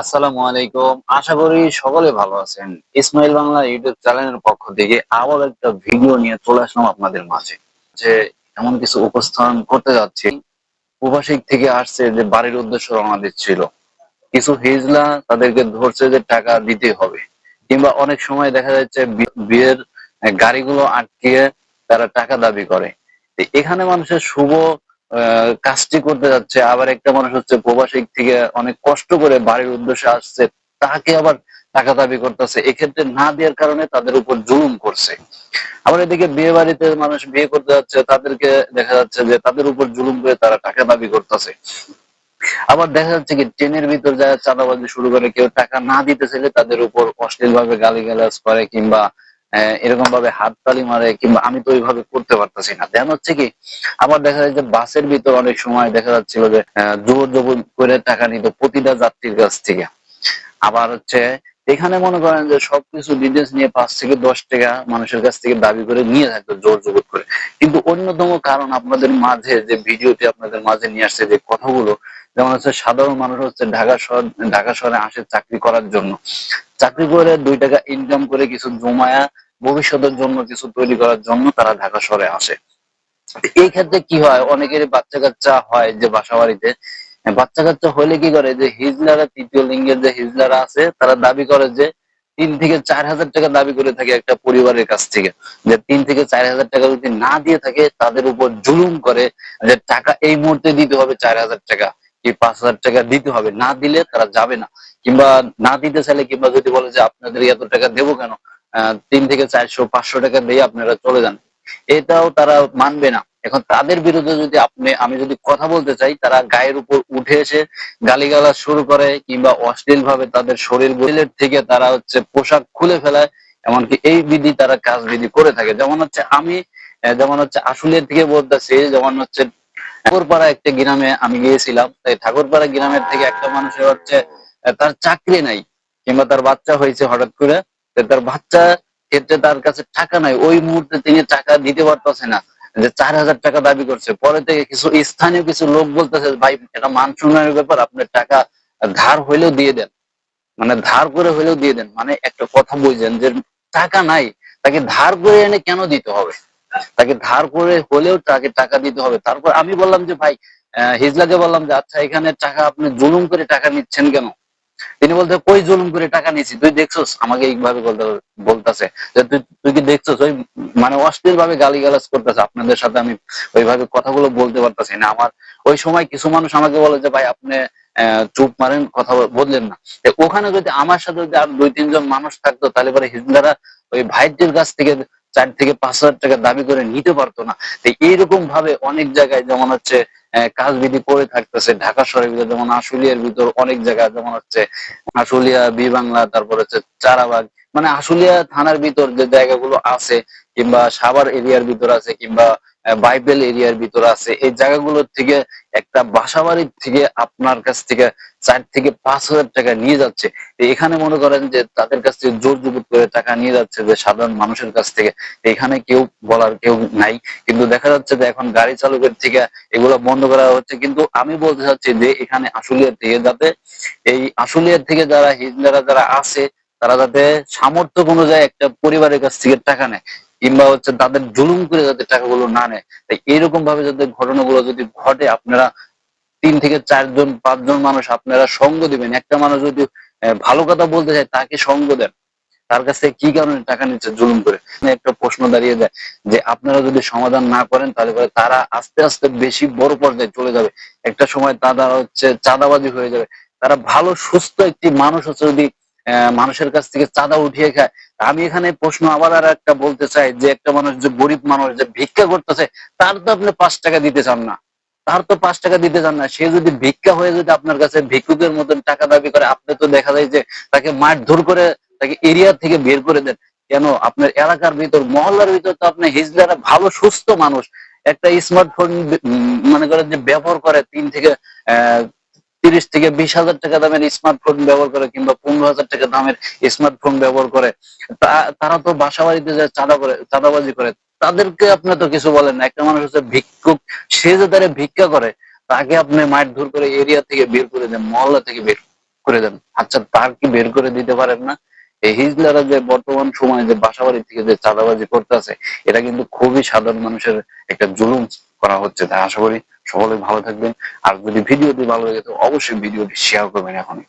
আসসালামু আলাইকুম। আশা করি সকলে ভালো আছেন। ইসমাইল বাংলা ইউটিউব চ্যানেলের পক্ষ থেকে আবার একটা ভিডিও নিয়ে চলে আসলাম আপনাদের মাঝে। যে এমন কিছু উপস্থান করতে যাচ্ছি। প্রবাসিক থেকে আসছে যে বাড়ির উদ্দেশ্য রওনা দিচ্ছিল। কিছু হিজলা তাদেরকে ধরছে যে টাকা দিতে হবে। কিংবা অনেক সময় দেখা যাচ্ছে বিয়ের গাড়িগুলো আটকিয়ে তারা টাকা দাবি করে। এখানে মানুষের শুভ কাজটি করতে যাচ্ছে। আবার একটা মানুষ হচ্ছে প্রবাসিক থেকে অনেক কষ্ট করে বাড়ির উদ্দেশ্যে আসছে। তাকে আবার টাকা দাবি করতেছে, এক্ষেত্রে না দেওয়ার কারণে তাদের উপর জুলুম করছে। আবার এদিকে বিয়ে বাড়িতে মানুষ বিয়ে করতে যাচ্ছে, তাদেরকে দেখা যাচ্ছে যে তাদের উপর জুলুম করে তারা টাকা দাবি করতেছে। আবার দেখা যাচ্ছে কি, ট্রেনের ভিতর যারা চাঁদাবাজি শুরু করে, কেউ টাকা না দিতে চাইলে তাদের উপর অশ্লীল ভাবে গালিগালাজ করে কিংবা এরকম ভাবে হাততালি মারে কিংবা আমি তো ওইভাবে করতে পারতেছি না। দেন হচ্ছে কি, আবার দেখা যায় যে বাসের ভিতর অনেক সময় দেখা যাচ্ছিল যে জোর জবর করে টাকা নিত প্রতিটা যাত্রীর কাছ থেকে। আবার হচ্ছে এখানে মনে করেন যে সবকিছু ডিটেলস নিয়ে পাঁচ থেকে দশ টাকা মানুষের কাছ থেকে দাবি করে নিয়ে থাকতো, জোর জবর করে। কিন্তু অন্যতম কারণ আপনাদের মাঝে যে ভিডিওটি আপনাদের মাঝে নিয়ে আসছে যে কথাগুলো, যেমন হচ্ছে সাধারণ মানুষ হচ্ছে ঢাকা শহর, ঢাকা শহরে আসে চাকরি করার জন্য। চাকরি করে দুই টাকা ইনকাম করে কিছু জমায়া ভবিষ্যতের জন্য কিছু তৈরি করার জন্য তারা ঢাকা শহরে আসে। এই ক্ষেত্রে কি হয়? অনেকের বাচ্চা কাচ্চা হয় যে বাসা বাড়িতে বাচ্চা কাচ্চা হলে কি করে? যে হিজলারা, তৃতীয় লিঙ্গের যে হিজলারা আছে, তারা দাবি করে যে তিন থেকে চার হাজার টাকা দাবি করে থাকে একটা পরিবারের কাছ থেকে। যে তিন থেকে চার হাজার টাকা যদি না দিয়ে থাকে, তাদের উপর জুলুম করে যে টাকা এই মুহূর্তে দিতে হবে চার হাজার টাকা কি পাঁচ হাজার টাকা দিতে হবে। না দিলে তারা যাবে না। কিংবা না দিতে চাইলে কিংবা যদি বলে যে আপনাদের এত টাকা দেবো কেন? তিন থেকে চারশো, পাঁচশো টাকা দিয়ে আপনারা চলে যান। এটাও তারা মানবে না। এখন তাদের বিরুদ্ধে যদি আপনি, আমি যদি কথা বলতে চাই, তারা গায়ের উপর উঠে এসে গালিগালাজ শুরু করে কিংবা অশ্লীল ভাবে তাদের শরীর বলিলের থেকে তারা হচ্ছে পোশাক খুলে ফেলায়, এমনকি এই বিধি তারা কাজ বিধি করে থাকে। যেমন হচ্ছে আমি যেমন হচ্ছে আশুলিয়ার থেকে বলতেছি, যেমন হচ্ছে ঠাকুরপাড়া একটা গ্রামে আমি গিয়েছিলাম। তাই ঠাকুরপাড়া গ্রামের থেকে একটা মানুষের হচ্ছে তার চাকরি নাই, কিংবা তার বাচ্চা হয়েছে হঠাৎ করে। তার বাচ্চা ক্ষেত্রে তার কাছে টাকা নাই। ওই মুহূর্তে তিনি টাকা দিতে পারতেছে না। যে চার হাজার টাকা দাবি করছে। পরে থেকে কিছু স্থানীয় কিছু লোক বলতেছে, ভাই, এটা মান সম্মানের ব্যাপার আপনার টাকা ধার হইলেও দিয়ে দেন। মানে ধার করে হইলেও দিয়ে দেন। মানে একটা কথা বুঝলেন যে টাকা নাই, তাকে ধার করে এনে কেন দিতে হবে? তাকে ধার করে হলেও তাকে টাকা দিতে হবে। তারপর আমি বললাম যে, ভাই হিজলাকে বললাম যে আচ্ছা এখানে টাকা আপনি জুলুম করে টাকা নিচ্ছেন কেন? তিনি বলতে, কই জুলুম করে টাকা নিয়েছি? তুই দেখছস? আমাকে এইভাবে বলতে, বলতেছে। যে তুই তুই কি দেখছস? ওই মানে অশ্লীল ভাবে গালি গালাজ করতেছে। আপনাদের সাথে আমি ওইভাবে কথাগুলো বলতে পারতেছি না। আমার ওই সময় কিছু মানুষ আমাকে বলে যে, ভাই, আপনি চুপ মারেন, কথা বললেন না। ওখানে যদি আমার সাথে যদি আর দুই, তিনজন মানুষ থাকতো, তাহলে পরে হিজলারা ওই ভাইদের কাছ থেকে চার থেকে পাঁচ হাজার টাকা দাবি করে নিতে পারতো না। এইরকম ভাবে অনেক জায়গায় যেমন হচ্ছে কাজ বিধি করে থাকতেছে ঢাকা শহরের ভিতরে, যেমন আশুলিয়ার ভিতর অনেক জায়গা, যেমন হচ্ছে আশুলিয়া বি বাংলা, তারপর হচ্ছে চারাবাগ মানে আশুলিয়া থানার ভিতর যে জায়গাগুলো আছে, কিংবা সাভার এরিয়ার ভিতর আছে, কিংবা বাইবেল এরিয়ার ভিতরে আছে। এই জায়গাগুলোর থেকে একটা বাসাবাড়ির থেকে আপনার কাছ থেকে চার থেকে পাঁচ হাজার টাকা নিয়ে যাচ্ছে। এখানে মনে করেন যে তাদের কাছ থেকে জোর জবুত করে টাকা নিয়ে যাচ্ছে যে সাধারণ মানুষের কাছ থেকে। এখানে কেউ বলার কেউ নাই। কিন্তু দেখা যাচ্ছে যে এখন গাড়ি চালকের থেকে এগুলো বন্ধ করা হচ্ছে। কিন্তু আমি বলতে চাচ্ছি যে এখানে আশুলিয়ার থেকে যাতে এই আশুলিয়ার থেকে যারা হিজলারা যারা আছে, তারা যাতে সামর্থ্য অনুযায়ী একটা পরিবারের কাছ থেকে টাকা নেয়। কিংবা হচ্ছে তাদের জুলুম করে যাতে টাকাগুলো না নেয়। তাই এইরকম ভাবে যাতে ঘটনাগুলো যদি ঘটে, আপনারা তিন থেকে চারজন, পাঁচজন মানুষ আপনারা সঙ্গ দিবেন। একটা মানুষ যদি ভালো কথা বলতে চায়, তাকে সঙ্গ দেন। তার কাছে কি কারণে টাকা নিচ্ছে জুলুম করে? একটা প্রশ্ন দাঁড়িয়ে যায় যে, আপনারা যদি সমাধান না করেন, তাহলে পরে তারা আস্তে আস্তে বেশি বড় পর্যায়ে চলে যাবে। একটা সময় তারা হচ্ছে চাঁদাবাজি হয়ে যাবে। তারা ভালো, সুস্থ একটি মানুষ হচ্ছে যদি মানুষের কাছ থেকে চাঁদা উঠিয়ে খায়। আমি এখানে প্রশ্ন আবার আর একটা বলতে চাই, যে একটা মানুষ, যে গরিব মানুষ যে ভিক্ষা করতেছে, তার তো আপনি পাঁচ টাকা দিতে চান না। তার তো পাঁচ টাকা দিতে চান না। সে যদি ভিক্ষা হয়ে যদি আপনার কাছে ভিক্ষুকের মতন টাকা দাবি করে, আপনি তো দেখা যায় যে তাকে মারধর করে তাকে এরিয়া থেকে বের করে দেন। কেন? আপনার এলাকার ভিতর, মহল্লার ভিতর তো আপনি হিজলারা ভালো, সুস্থ মানুষ। একটা স্মার্টফোন মনে করেন যে ব্যবহার করে তিন থেকে তিরিশ থেকে বিশ হাজার টাকা দামের স্মার্টফোন ব্যবহার করে কিংবা পনেরো হাজার টাকা দামের স্মার্টফোন ব্যবহার করে। তারা তো বাসা বাড়িতে যে চাঁদা করে, চাঁদাবাজি করে। তাদেরকে আপনি তো কিছু বলেন না। একটা মানুষ হচ্ছে ভিক্ষুক, সে যে তারা ভিক্ষা করে, তাকে আপনি মাঠ ধর করে এরিয়া থেকে বের করে দেন, মহল্লা থেকে বের করে দেন। আচ্ছা তার কি বের করে দিতে পারেন না? এই হিজলারা যে বর্তমান সময়ে যে বাসা বাড়ি থেকে যে চাঁদাবাজি করতেছে, এটা কিন্তু খুবই সাধারণ মানুষের একটা জুলুম। করা হচ্ছে। তাই আশা করি সকলে ভালো থাকবেন। আর যদি ভিডিওটি ভালো লাগে তো অবশ্যই ভিডিওটি শেয়ার করবেন এখনই।